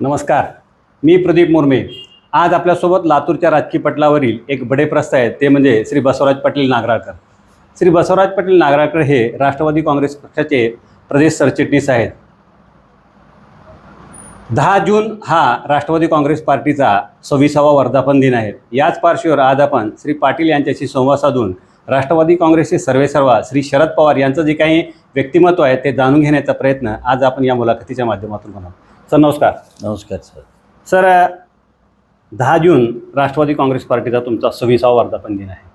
नमस्कार मी प्रदीप मुर्मे. आज आपल्यासोबत लातूरच्या राजकीय पटलावरील एक बडे प्रस्थ आहेत ते म्हणजे श्री बसवराज पाटील नागराळकर. श्री बसवराज पाटील नागराळकर हे राष्ट्रवादी काँग्रेस पक्षाचे प्रदेश सरचिटणीस आहेत. दहा जून हा राष्ट्रवादी काँग्रेस पार्टीचा सव्वीसावा वर्धापन दिन आहे. याच पार्श्ववर आज आपण श्री पाटील यांच्याशी संवाद साधून राष्ट्रवादी काँग्रेसचे सर्वेसर्वा श्री शरद पवार यांचं जे काही व्यक्तिमत्व आहे ते जाणून घेण्याचा प्रयत्न आज आपण या मुलाखतीच्या माध्यमातून करणार सर नमस्कार. नमस्कार सर. सर दहा जून राष्ट्रवादी काँग्रेस पार्टीचा तुमचा सव्वीसावा वर्धापन दिन आहे.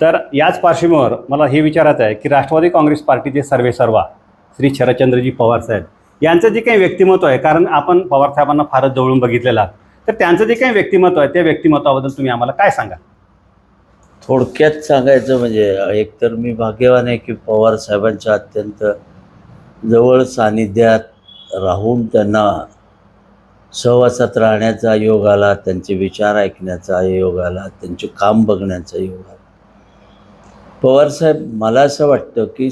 तर याच पार्श्वभूमीवर मला हे विचारायचं आहे की राष्ट्रवादी काँग्रेस पार्टीचे सर्वेसर्वा श्री शरदचंद्रजी पवार साहेब यांचं जे काही व्यक्तिमत्व आहे कारण आपण पवार साहेबांना फारच जवळून बघितलेलं तर त्यांचं जे काही व्यक्तिमत्व आहे त्या व्यक्तिमत्वाबद्दल तुम्ही आम्हाला काय सांगा थोडक्यात सांगायचं म्हणजे एकतर मी भाग्यवान आहे की पवार साहेबांच्या अत्यंत जवळ सानिध्यात राहून त्यांना सहवासात राहण्याचा योग आला त्यांचे विचार ऐकण्याचा योग आला त्यांचे काम बघण्याचा योग आला. पवारसाहेब मला असं वाटतं की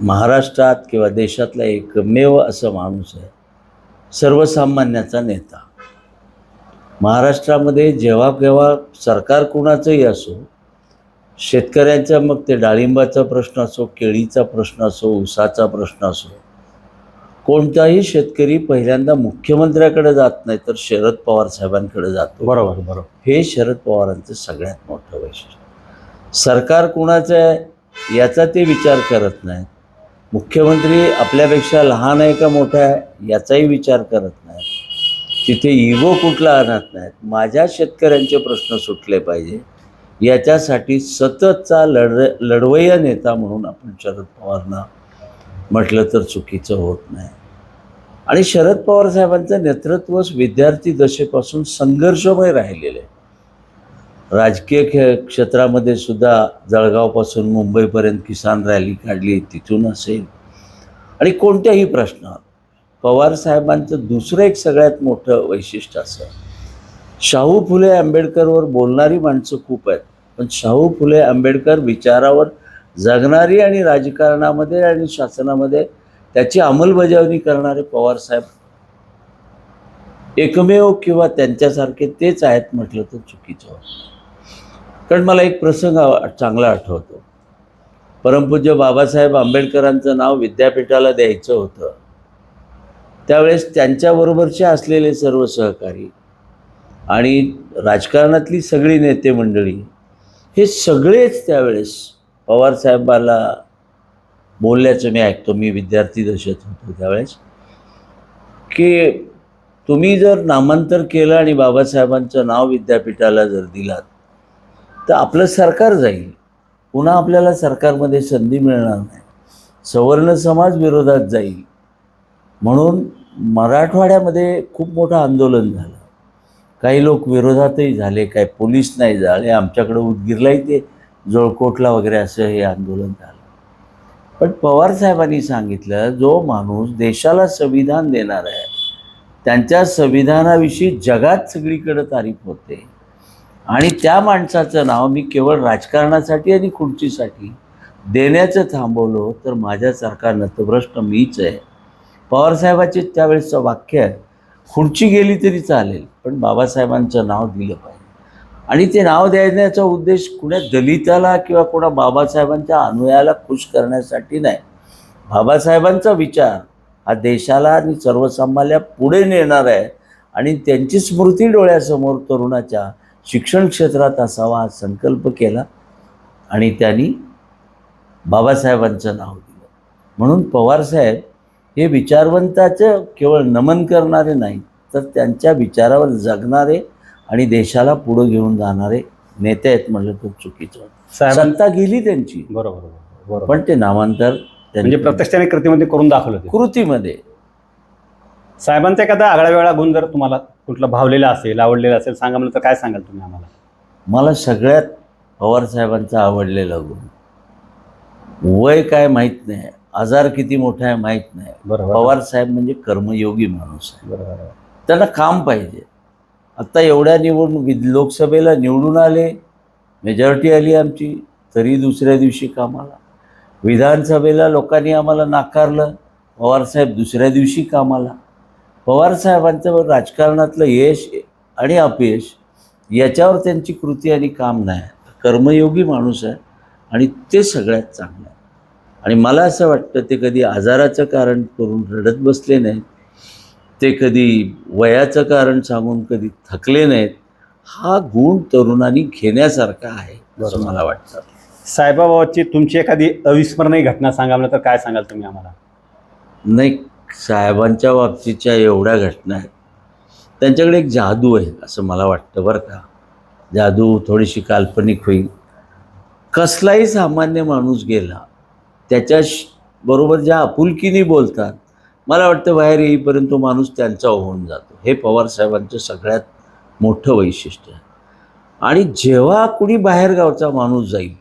महाराष्ट्रात किंवा देशातला एकमेव असं माणूस आहे सर्वसामान्याचा नेता. महाराष्ट्रामध्ये जेव्हा केव्हा सरकार कुणाचंही असो शेतकऱ्यांचा मग ते डाळिंबाचा प्रश्न असो केळीचा प्रश्न असो ऊसाचा प्रश्न असो कोणताही शेतकरी पहिल्यांदा मुख्यमंत्र्याकडे जात नाही तर शरद पवार साहेबांकडे जातो. बरोबर बरोबर. हे शरद पवारांचं सगळ्यात मोठं वैशिष्ट्य. सरकार कुणाचं आहे याचा ते विचार करत नाहीत मुख्यमंत्री आपल्यापेक्षा लहान आहे का मोठा आहे याचाही विचार करत नाहीत तिथे इगो कुठला आणत नाहीत माझ्या शेतकऱ्यांचे प्रश्न सुटले पाहिजे. याच्यासाठी सततचा लढ लढवय्या नेता म्हणून आपण शरद पवारना म्हटलं तर चुकीचं होत नाही. आणि शरद पवार साहेबांचं नेतृत्वच विद्यार्थी दशेपासून संघर्षमय राहिलेलं आहे. राजकीय खे क्षेत्रामध्ये सुद्धा जळगावपासून मुंबईपर्यंत किसान रॅली काढली तिथून असेल. आणि कोणत्याही प्रश्नात पवार साहेबांचं दुसरं एक सगळ्यात मोठं वैशिष्ट्य असं. शाहू फुले आंबेडकरवर बोलणारी माणसं खूप आहेत. पण शाहू फुले आंबेडकर विचारावर जगणारी आणि राजकारणामध्ये आणि शासनामध्ये त्याची अंमलबजावणी करणारे पवार साहेब एकमेव किंवा त्यांच्यासारखे तेच आहेत म्हटलं तर चुकीचं कारण मला एक प्रसंग चांगला आठवतो. परमपूज्य बाबासाहेब आंबेडकरांचं नाव विद्यापीठाला द्यायचं होतं. त्यावेळेस त्यांच्याबरोबरचे असलेले सर्व सहकारी आणि राजकारणातली सगळी नेते मंडळी हे सगळेच त्यावेळेस पवारसाहेबाला बोलल्याचं मी ऐकतो. मी विद्यार्थी दशेत होतो त्यावेळेस. की तुम्ही जर नामांतर केलं आणि बाबासाहेबांचं नाव विद्यापीठाला जर दिलात तर आपलं सरकार जाईल. पुन्हा आपल्याला सरकारमध्ये संधी मिळणार नाही. सवर्ण समाज विरोधात जाईल. म्हणून मराठवाड्यामध्ये खूप मोठं आंदोलन झालं. काही लोक विरोधातही झाले काही पोलीस नाही झाले. आमच्याकडं उदगीरलाही ते जोळकोटला वगैरे असं हे आंदोलन झालं. पण पवार साहेबांनी सांगितलं जो माणूस देशाला संविधान देणार आहे त्यांच्या संविधानाविषयी जगात सगळीकडे तारीफ होते. आणि त्या माणसाचं नाव मी केवळ राजकारणासाठी आणि खुर्चीसाठी देण्याचं थांबवलं तर माझ्यासारखा नतभ्रष्ट मीच आहे. पवारसाहेबाचे त्यावेळेसचं वाक्य आहे खुर्ची गेली तरी चालेल पण बाबासाहेबांचं नाव दिलं पाहिजे. आणि ते नाव देण्याचा उद्देश कुण्या दलिताला किंवा कोणा बाबासाहेबांच्या अनुयायाला खुश करण्यासाठी नाही. बाबासाहेबांचा विचार हा देशाला आणि सर्वसामान्या पुढे नेणार आहे आणि त्यांची स्मृती डोळ्यासमोर तरुणाच्या शिक्षण क्षेत्रात असावा हा संकल्प केला आणि त्यांनी बाबासाहेबांचं नाव दिलं. म्हणून पवारसाहेब हे विचारवंताचं केवळ नमन करणारे नाही तर त्यांच्या विचारावर जगणारे आणि देशाला पुढं घेऊन जाणारे नेते आहेत म्हणलं तर चुकीचं. साहेबां सत्ता गेली त्यांची. बरोबर बरोबर पण ते नामांतर म्हणजे त्यांनी प्रत्यक्षाने कृतीमध्ये करून दाखवलं कृतीमध्ये. साहेबांचा एखादा आगळा वेगळा गुण जर तुम्हाला कुठला भावलेला असेल आवडलेला असेल सांगा म्हणलं तर काय सांगाल तुम्ही आम्हाला? मला सगळ्यात पवारसाहेबांचा आवडलेला गुण. वय काय माहीत नाही आजार किती मोठा आहे माहीत नाही. बरोबर. पवारसाहेब म्हणजे कर्मयोगी माणूस आहे. बरोबर. त्यांना काम पाहिजे. आत्ता एवढ्या निवडून वि- लोकसभेला निवडून आले मेजॉरिटी आली आमची तरी दुसऱ्या दिवशी कामाला. विधानसभेला लोकांनी आम्हाला नाकारलं पवारसाहेब दुसऱ्या दिवशी कामाला. पवारसाहेबांचं राजकारणातलं यश आणि अपयश याच्यावर त्यांची कृती आणि काम नाही. कर्मयोगी माणूस आहे आणि ते सगळ्यात चांगलं आहे. आणि मला असं वाटतं ते कधी आजाराचं कारण करून रडत बसले नाहीत ते कधी वयाचं कारण सांगून कधी थकले नाहीत हा गुण तरुणांनी घेण्यासारखा आहे असं. मला वाटतं. साहेबाबाची तुमची एखादी अविस्मरणीय घटना सांगा म्हणलं तर काय सांगाल तुम्ही आम्हाला? नाही साहेबांच्या बाबतीच्या एवढ्या घटना आहेत. त्यांच्याकडे एक जादू आहे असं मला वाटतं बरं का. जादू थोडीशी काल्पनिक होईल. कसलाही सामान्य माणूस गेला त्याच्या बरोबर ज्या आपुलकीने बोलतात मला वाटतं बाहेर येईपर्यंत माणूस त्यांचा होऊन जातो. हे पवारसाहेबांचं सगळ्यात मोठं वैशिष्ट्य आहे. आणि जेव्हा कुणी बाहेरगावचा माणूस जाईल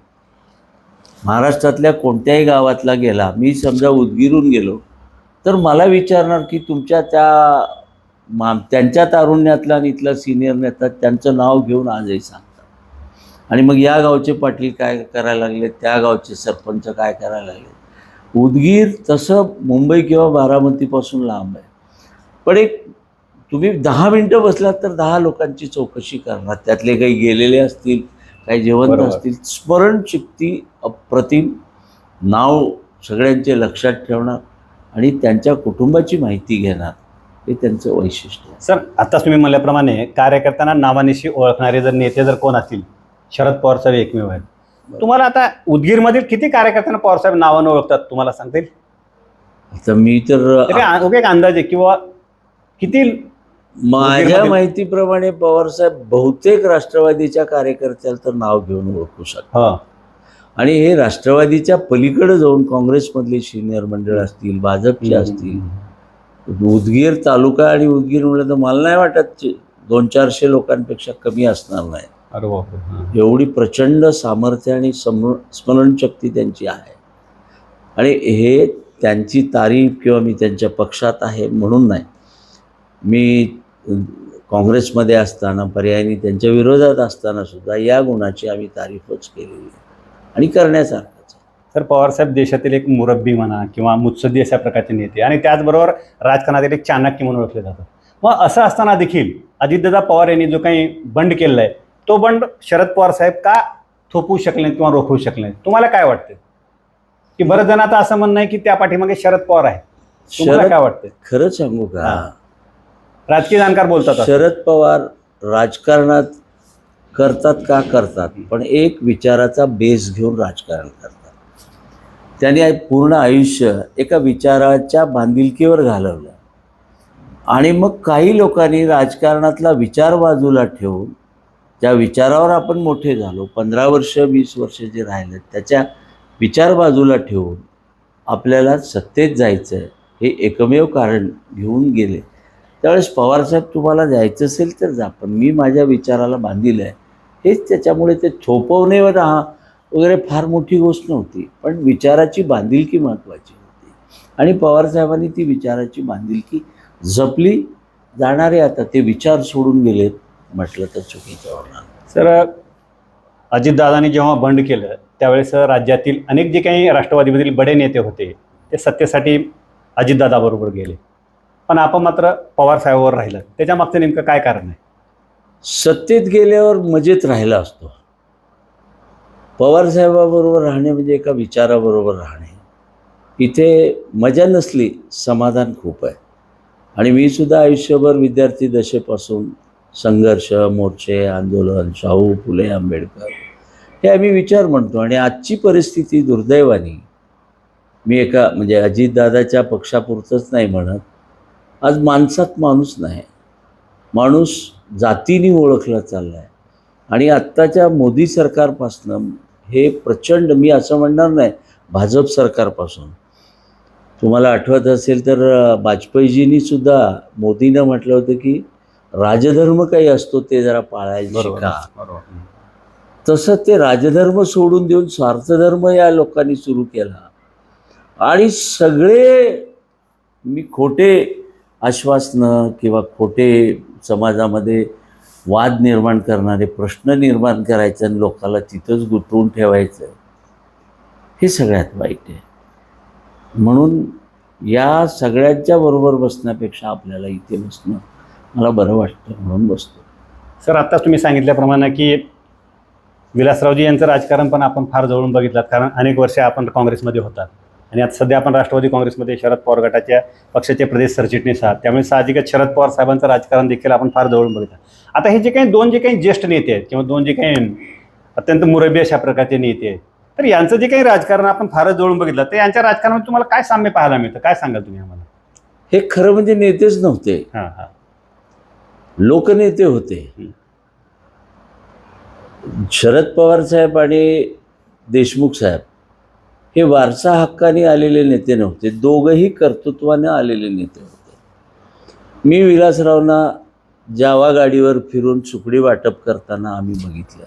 महाराष्ट्रातल्या कोणत्याही गावातला गेला मी समजा उदगीरून गेलो तर मला विचारणार की तुमच्या त्या मा त्यांच्या तारुण्यातला आणि इथला सिनियर नेता त्यांचं नाव घेऊन आजही सांगतात. आणि मग या गावचे पाटील काय करायला लागले? त्या गावचे सरपंच काय करायला लागले? उदगीर तसं मुंबई किंवा बारामतीपासून लांब आहे. पण एक तुम्ही दहा मिनटं बसलात तर दहा लोकांची चौकशी करणार. त्यातले काही गेलेले असतील काही जिवंत. असतील. स्मरणशक्ती अप्रतिम नाव सगळ्यांचे लक्षात ठेवणार आणि त्यांच्या कुटुंबाची माहिती घेणार. हे त्यांचं वैशिष्ट्य आहे. सर आताच तुम्ही म्हणल्याप्रमाणे कार्यकर्त्यांना नावानिशी ओळखणारे जर नेते जर कोण असतील शरद पवार साहेब एकमेव आहेत. तुम्हाला आता उदगीरमधील किती कार्यकर्त्यांना पवार साहेब नावानं ओळखतात तुम्हाला सांगता येईल आता मी तर एक अंदाजे किंवा किती माझ्या माहितीप्रमाणे पवारसाहेब बहुतेक राष्ट्रवादीच्या कार्यकर्त्याला तर नाव घेऊन ओळखू शकतात. ह. आणि हे राष्ट्रवादीच्या पलीकडे जाऊन काँग्रेसमधले सिनियर मंडळ असतील भाजपचे असतील उदगीर तालुका आणि उदगीर म्हणलं तर मला नाही वाटत चे- दोन चारशे लोकांपेक्षा कमी असणार नाही. अरे बापरे. एवढी प्रचंड सामर्थ्य आणि स्म स्मरणशक्ती त्यांची आहे आणि हे त्यांची तारीफ किंवा मी त्यांच्या पक्षात आहे म्हणून नाही मी काँग्रेसमध्ये असताना पर्यायाने त्यांच्या विरोधात असताना सुद्धा या गुणाची आम्ही तारीफच केलेली आहे आणि करण्यासारखंच. तर पवारसाहेब देशातील एक मुरब्बी म्हणा किंवा मुत्सद्दी अशा प्रकारचे नेते आणि त्याचबरोबर राजकारणातील एक चाणक्य म्हणून ओळखले जातात मग असं असताना देखील अजितदादा पवार यांनी जो काही बंड केलेला आहे तो बंड शरद पवार साहेब का थोपवू शकले नाहीत किंवा रोखवू शकले? नाहीत? तुम्हाला काय वाटतं की बरेच जण आता असं म्हणणं आहे की त्या पाठीमागे शरद पवार आहे. तुम्हाला शरद काय वाटतं खरं सांगू का. राजकीय जाणकार बोलतात. शरद पवार राजकारणात करतात का करतात? पण एक विचाराचा बेस घेऊन राजकारण करतात. त्यांनी पूर्ण आयुष्य एका विचाराच्या बांधिलकीवर घालवलं. आणि मग काही लोकांनी राजकारणातला विचार बाजूला ठेवून ज्या विचारावर आपण मोठे झालो पंधरा वर्ष वीस वर्ष जे राहिले त्याच्या विचार बाजूला ठेवून आपल्याला सत्तेत जायचं आहे हे एकमेव कारण घेऊन गेले. त्यावेळेस पवारसाहेब तुम्हाला जायचं असेल तर जा पण मी माझ्या विचाराला बांधील आहे हेच त्याच्यामुळे ते थोपवणेवर हा वगैरे फार मोठी गोष्ट नव्हती पण विचाराची बांधिलकी महत्त्वाची होती. आणि पवारसाहेबांनी ती विचाराची बांधिलकी जपली जाणारे आता ते विचार सोडून गेलेत. म्हटलं तर चुकीचं होणार. सर अजितदादांनी जेव्हा बंड केलं त्यावेळेस राज्यातील अनेक जे काही राष्ट्रवादीमधील बडे नेते होते ते सत्तेसाठी अजितदादाबरोबर गेले. पण आपण मात्र पवार साहेबावर राहिलं. त्याच्या मागचं नेमकं काय कारण आहे? सत्तेत गेल्यावर मजेत राहिला असतो. पवारसाहेबाबरोबर राहणे म्हणजे एका विचाराबरोबर राहणे. इथे मजा नसली समाधान खूप आहे. आणि मी सुद्धा आयुष्यभर विद्यार्थी दशेपासून संघर्ष मोर्चे आंदोलन शाहू फुले आंबेडकर हे आम्ही विचार म्हणतो. आणि आजची परिस्थिती दुर्दैवाने मी एका म्हणजे अजितदादाच्या पक्षापुरतंच नाही म्हणत आज माणसात माणूस नाही. माणूस जातीने ओळखला चालला आहे आणि आत्ताच्या मोदी सरकारपासनं हे प्रचंड मी असं म्हणणार नाही भाजप सरकारपासून. तुम्हाला आठवत असेल तर अ, वाजपेयीजींनी सुद्धा मोदीनं म्हटलं होतं की राजधर्म काही असतो ते जरा पाळायला शिका. तसं ते राजधर्म सोडून देऊन स्वार्थधर्म या लोकांनी सुरू केला. आणि सगळे मी खोटे आश्वासनं किंवा खोटे समाजामध्ये वाद निर्माण करणारे प्रश्न निर्माण करायचे आणि लोकांना तिथंच गुंतवून ठेवायचं हे सगळ्यात वाईट आहे. म्हणून या सगळ्यांच्या बरोबर बसण्यापेक्षा आपल्याला इथे बसणं मला बरं वाटतं म्हणून बसतो. सर आत्ताच तुम्ही सांगितल्याप्रमाणे की विलासरावजी यांचं राजकारण पण आपण फार जवळून बघितलं कारण अनेक वर्षे आपण काँग्रेसमध्ये होतात. आणि आता सध्या आपण राष्ट्रवादी काँग्रेसमध्ये शरद पवार गटाच्या पक्षाचे प्रदेश सरचिटणीस आहात. त्यामुळे साहजिकच शरद पवार साहेबांचं राजकारण देखील आपण फार जवळून बघितलं. आता हे जे काही दोन जे काही ज्येष्ठ नेते आहेत किंवा दोन जे काही अत्यंत मुरबी अशा प्रकारचे नेते आहेत तर यांचं जे काही राजकारण आपण फारच जवळून बघितलं तर यांच्या राजकारणामध्ये तुम्हाला काय साम्य पाहायला मिळतं? काय सांगाल तुम्ही आम्हाला? हे खरं म्हणजे नेतेच नव्हते. हां हां. लोकनेते होते. शरद पवार साहेब आणि देशमुख साहेब हे वारसा हक्काने आलेले नेते नव्हते. दोघंही कर्तृत्वाने आलेले नेते होते. मी विलासरावना जावा गाडीवर फिरून सुकडी वाटप करताना आम्ही बघितलं.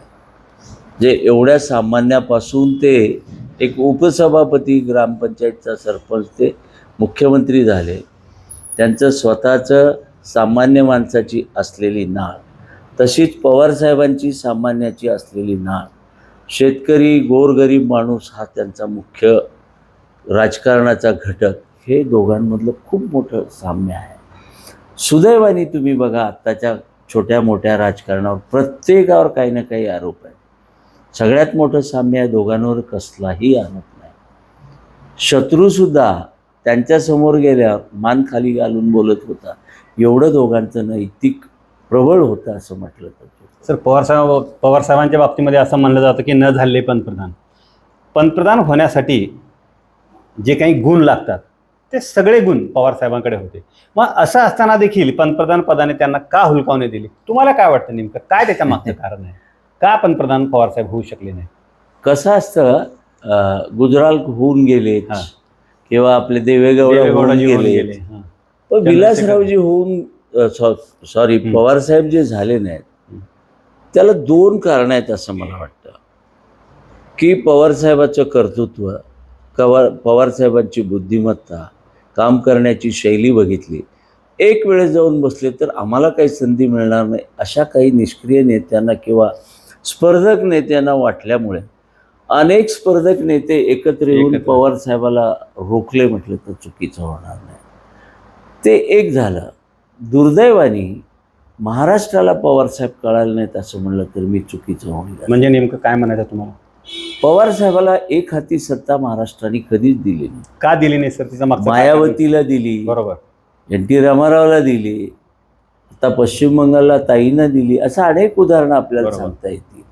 जे एवढ्या सामान्यापासून ते एक उपसभापती ग्रामपंचायतचा सरपंच ते मुख्यमंत्री झाले. त्यांचं स्वतःचं सामान्य माणसाची असलेली नाळ. तशीच पवारसाहेबांची सामान्याची असलेली नाळ. शेतकरी गोरगरीब माणूस हा त्यांचा मुख्य राजकारणाचा घटक. हे दोघांमधलं खूप मोठं साम्य आहे. सुदैवाने तुम्ही बघा आत्ताच्या छोट्या मोठ्या राजकारणावर प्रत्येकावर काही ना काही आरोप आहे सगळ्यात मोठं साम्य आहे दोघांवर कसलाही आरोप नाही. शत्रूसुद्धा त्यांच्यासमोर गेल्यावर मान खाली घालून बोलत होता. एवढं दोघांचं नैतिक प्रबळ होतं असं म्हटलं तर. सर पवारसाहेब पवारसाहेबांच्या बाबतीमध्ये असं म्हणलं जातं की न झाले पंतप्रधान पंतप्रधान होण्यासाठी जे काही गुण लागतात ते सगळे गुण पवारसाहेबांकडे होते. मग असं असताना देखील पंतप्रधान पदाने त्यांना का हुलकावणे दिली? तुम्हाला काय वाटतं नेमकं? काय त्याच्या मागचं कारण आहे? का पंतप्रधान पवारसाहेब होऊ शकले नाही कसं असतं गुजराल होऊन गेले. किंवा आपले देवेगौडा होऊन गेले. पण विलासरावजी होऊन सॉरी. पवारसाहेब जे झाले नाहीत. त्याला दोन कारण आहेत असं मला वाटतं की पवारसाहेबाचं कर्तृत्व कवा पवारसाहेबांची बुद्धिमत्ता काम करण्याची शैली बघितली एक वेळेस जाऊन बसले तर आम्हाला काही संधी मिळणार नाही अशा काही निष्क्रिय नेत्यांना किंवा स्पर्धक नेत्यांना वाटल्यामुळे अनेक स्पर्धक नेते एकत्र येऊन एकत्र. पवार साहेबाला रोखले म्हटलं तर चुकीचं होणार नाही ते एक झालं. दुर्दैवाने महाराष्ट्राला पवारसाहेब कळाले नाहीत असं म्हणलं तर मी चुकीचं होईल म्हणजे नेमकं काय म्हणायचं तुम्हाला? पवार साहेबाला एक हाती सत्ता महाराष्ट्राने कधीच दिली नाही. का दिली नाही सर? तिचा मागचं मायावतीला दिली? बरोबर. एन टी रामारावला दिली. आता पश्चिम बंगालला ताईंना दिली. असं अनेक उदाहरणं आपल्याला बरोबर. सांगता येतील.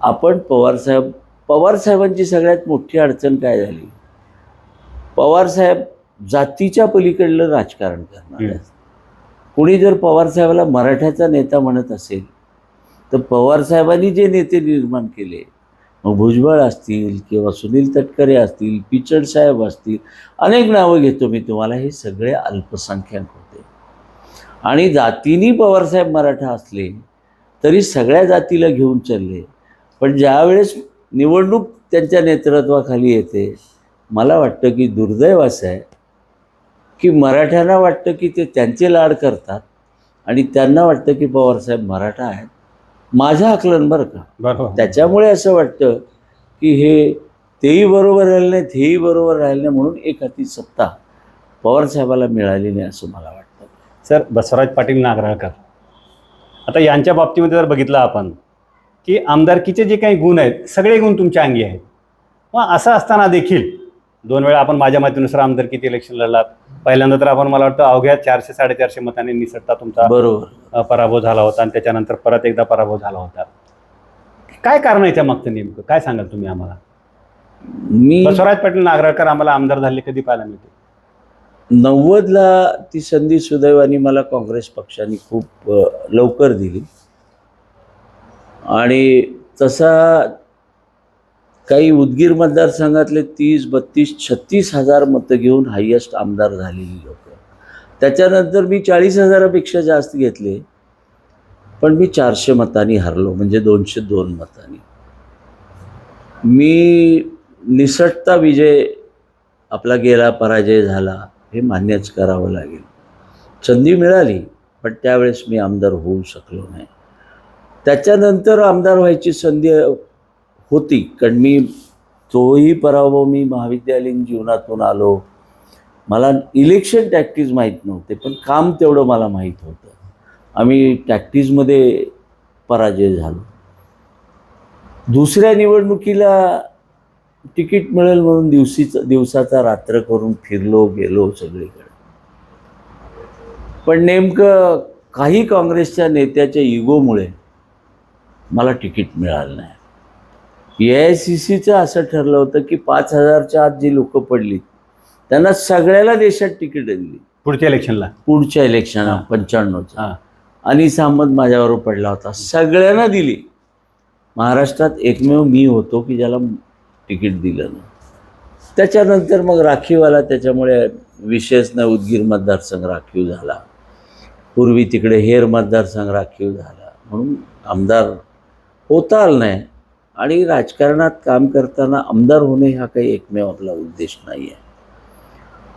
आपण पवारसाहेब पवारसाहेबांची सगळ्यात मोठी अडचण काय झाली? पवारसाहेब जातीच्या पलीकडलं राजकारण करणार. कुणी जर पवारसाहेबाला मराठ्याचा नेता म्हणत असेल तर पवारसाहेबांनी जे नेते निर्माण केले मग भुजबळ असतील किंवा सुनील तटकरे असतील पिचड साहेब असतील अनेक नावं घेतो मी तुम्हाला हे सगळे अल्पसंख्याक होते. आणि जातीनी पवारसाहेब मराठा असले तरी सगळ्या जातीला घेऊन चालले. पण ज्यावेळेस निवडणूक त्यांच्या नेतृत्वाखाली येते मला वाटतं की दुर्दैव असं आहे की मराठ्यांना वाटतं की ते त्यांचे लाड करतात आणि त्यांना वाटतं की पवारसाहेब मराठा आहेत. माझं आकलन बरं का? बरोबर. त्याच्यामुळे असं वाटतं की हे तेही बरोबर राहिले नाहीत हेही बरोबर राहिले नाही म्हणून एक हाती सत्ता पवारसाहेबाला मिळाली नाही असं मला वाटतं. सर बसवराज पाटील नागराळकर आता यांच्या बाबतीमध्ये जर बघितलं आपण की आमदारकीचे जे काही गुण आहेत सगळे गुण तुमच्या अंगी आहेत. मग असं असताना देखील दोन वेळा आपण माझ्या माहितीनुसार आमदारकीत इलेक्शन लढलात. पहिल्यांदा तर आपण मला वाटतं अवघ्या चारशे साडेचारशे मतांनी निसटता तुमचा बरोबर. पराभव झाला होता आणि त्याच्यानंतर परत एकदा पराभव झाला होता. काय कारण आहे त्या मागचं नेमकं? काय सांगाल तुम्ही आम्हाला? मी बसवराज पाटील नागराळकर आम्हाला आमदार झाले कधी पाहायला मिळते नव्वदला ती संधी सुदैवाने मला काँग्रेस पक्षाने खूप लवकर दिली. आणि तसा काही उदगीर मतदारसंघातले तीस बत्तीस छत्तीस हजार मतं घेऊन हायेस्ट आमदार झालेली लोक. त्याच्यानंतर मी चाळीस हजारापेक्षा जास्त घेतले पण मी चारशे मतांनी हरलो म्हणजे दोनशे दोन मतांनी. मी निसटता विजय आपला गेला पराजय झाला हे मान्यच करावं लागेल. संधी मिळाली पण त्यावेळेस मी आमदार होऊ शकलो नाही. त्याच्यानंतर आमदार व्हायची संधी होती. कारण मी तोही पराभव मी महाविद्यालयीन जीवनातून आलो. मला इलेक्शन टॅक्टिस माहीत नव्हते पण काम तेवढं मला माहीत होतं. आम्ही टॅक्टिसमध्ये पराजय झालो. दुसऱ्या निवडणुकीला तिकीट मिळेल म्हणून दिवशीच दिवसाचा रात्र करून फिरलो गेलो सगळीकडे. पण नेमकं काही काँग्रेसच्या नेत्याच्या इगोमुळे मला तिकीट मिळालं नाही. आय सी सीचं असं ठरलं होतं की पाच हजारच्या आत जी लोकं पडली त्यांना सगळ्याला देशात तिकीट दिली. पुढच्या इलेक्शनला? पुढच्या इलेक्शन हां. पंच्याण्णवच्या. अनिस अहमद माझ्याबरोबर पडला होता. सगळ्यांना दिली. महाराष्ट्रात एकमेव मी होतो की ज्याला तिकीट दिलं नाही. त्याच्यानंतर मग राखीवाला त्याच्यामुळे विशेष न उदगीर मतदारसंघ राखीव झाला. पूर्वी तिकडे हेर मतदारसंघ राखीव झाला. म्हणून आमदार होता आला नाही. आणि राजकारणात काम करताना आमदार होणे हा काही एकमेव आपला उद्देश नाही आहे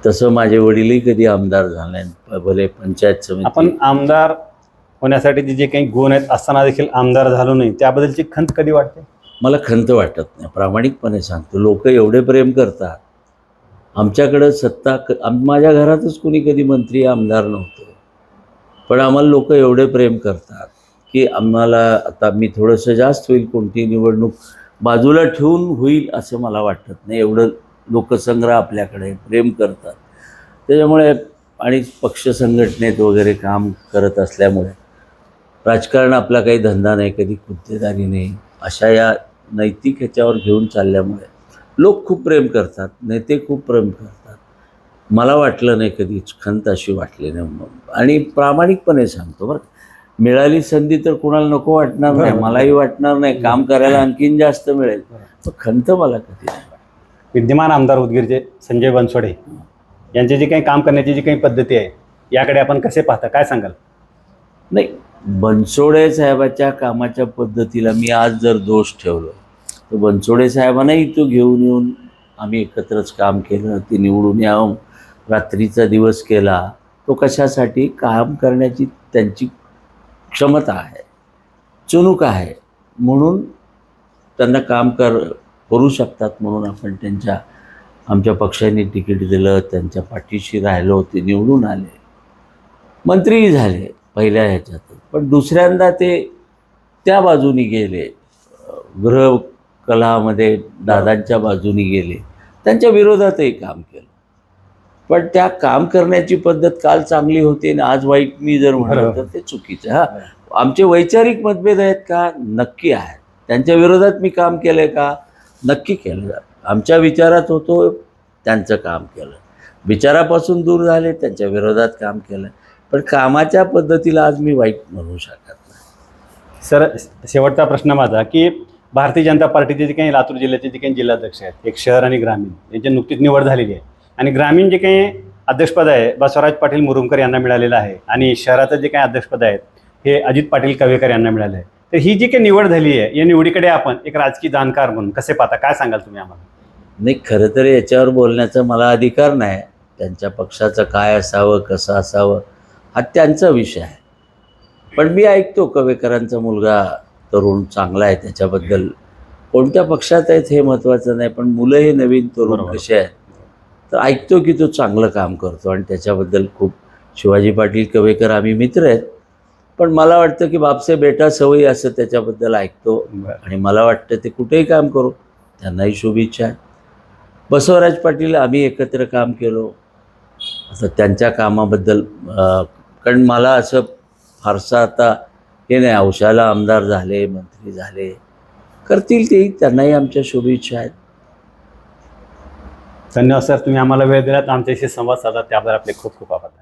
तसं माझे वडीलही कधी आमदार झाले. भले पंचायत समिती आपण आमदार होण्यासाठी जे काही गुण आहेत असताना देखील आमदार झालो नाही त्याबद्दलची खंत कधी वाटते? मला खंत वाटत नाही. प्रामाणिकपणे सांगतो. लोक एवढे प्रेम करतात. आमच्याकडं सत्ता माझ्या घरातच कोणी कधी मंत्री आमदार नव्हतं. पण आम्हाला लोक एवढे प्रेम करतात. की आम्हाला आता मी थोडंसं जास्त होईल कोणती निवडणूक बाजूला ठेवून होईल असं मला वाटत नाही. एवढं लोकसंग्रह आपल्याकडे प्रेम करतात. त्याच्यामुळे आणि पक्ष संघटनेत वगैरे काम करत असल्यामुळे राजकारण आपला काही धंदा नाही कधी कुत्तेदारी नाही अशा या नैतिक ह्याच्यावर घेऊन चालल्यामुळे लोक खूप प्रेम करतात नेते खूप प्रेम करतात. मला वाटलं नाही कधीच खंत अशी वाटली नाही म्हणून. आणि प्रामाणिकपणे सांगतो बरं मिळाली संधी तर कुणाला नको वाटणार नाही. मलाही वाटणार नाही काम करायला आणखीन जास्त मिळेल पण खंत मला कधी नाही. विद्यमान आमदार उदगीरचे संजय बनसोडे यांची जी काही काम करण्याची जी काही पद्धती आहे याकडे आपण कसे पाहता काय सांगाल नाही बनसोडे साहेबाच्या कामाच्या पद्धतीला मी आज जर दोष ठेवलो तर बनसोडे साहेबांनाही तो घेऊन येऊन आम्ही एकत्रच काम केलं ते निवडून यावं रात्रीचा दिवस केला तो कशासाठी काम करण्याची त्यांची क्षमता आहे चुनूक आहे म्हणून त्यांना काम कर करू शकतात म्हणून आपण त्यांच्या आमच्या पक्षाने तिकीट दिलं त्यांच्या पाठीशी राहिलो ते निवडून आले. मंत्रीही झाले पहिल्या ह्याच्यात पण दुसऱ्यांदा ते त्या बाजूनी गेले. गृहकलामध्ये दादांच्या बाजूनी गेले. त्यांच्या विरोधातही काम केलं. पण त्या काम करण्याची पद्धत काल चांगली होती आणि आज वाईट मी जर म्हणाल तर. ते चुकीचं हा आमचे वैचारिक मतभेद आहेत का? नक्की आहेत. त्यांच्या विरोधात मी काम केलं का? नक्की केलं. आमच्या विचारात होतो त्यांचं काम केलं. विचारापासून दूर झाले त्यांच्या विरोधात काम केलं. पण कामाच्या पद्धतीला आज मी वाईट म्हणू शकत नाही. सर शेवटचा प्रश्न माझा की भारतीय जनता पार्टीचे जे काही लातूर जिल्ह्याचे जे काही जिल्हाध्यक्ष आहेत एक शहर आणि ग्रामीण यांची नुकतीच निवड झालेली आहे. आणि ग्रामीण जे काही अध्यक्षपद आहे बसवराज पाटील मुरुमकर यांना मिळालेलं आहे आणि शहराचं जे काही अध्यक्षपद आहे हे अजित पाटील कवेकर यांना मिळालं आहे. तर ही जी काही निवड झाली आहे या निवडीकडे आपण एक राजकीय जाणकार म्हणून कसे पाहता काय सांगाल तुम्ही आम्हाला? नाही खरं तर याच्यावर बोलण्याचा मला अधिकार नाही. त्यांच्या पक्षाचं काय असावं कसं असावं हा त्यांचा विषय आहे. पण मी ऐकतो कवेकरांचा मुलगा तरुण चांगला आहे त्याच्याबद्दल. कोणत्या पक्षात आहेत हे महत्त्वाचं नाही पण मुलं हे नवीन तरुण. कसे आहेत तर ऐकतो की तो चांगलं काम करतो आणि त्याच्याबद्दल खूप शिवाजी पाटील कवेकर आम्ही मित्र आहेत. पण मला वाटतं की बापसे बेटा सवयी असं त्याच्याबद्दल ऐकतो आणि मला वाटतं ते कुठेही काम करू त्यांनाही शुभेच्छा आहे. बसवराज पाटील आम्ही एकत्र काम केलो. आता त्यांच्या कामाबद्दल कारण मला असं फारसं आता हे नाही औषधाला आमदार झाले मंत्री झाले करतील तेही त्यांनाही आमच्या शुभेच्छा आहेत. धन्यवाद सर तुम्ही आम्हाला वेळ दिलात. आमच्याशी संवाद साधा त्याबद्दल आपले खूप खूप आभार.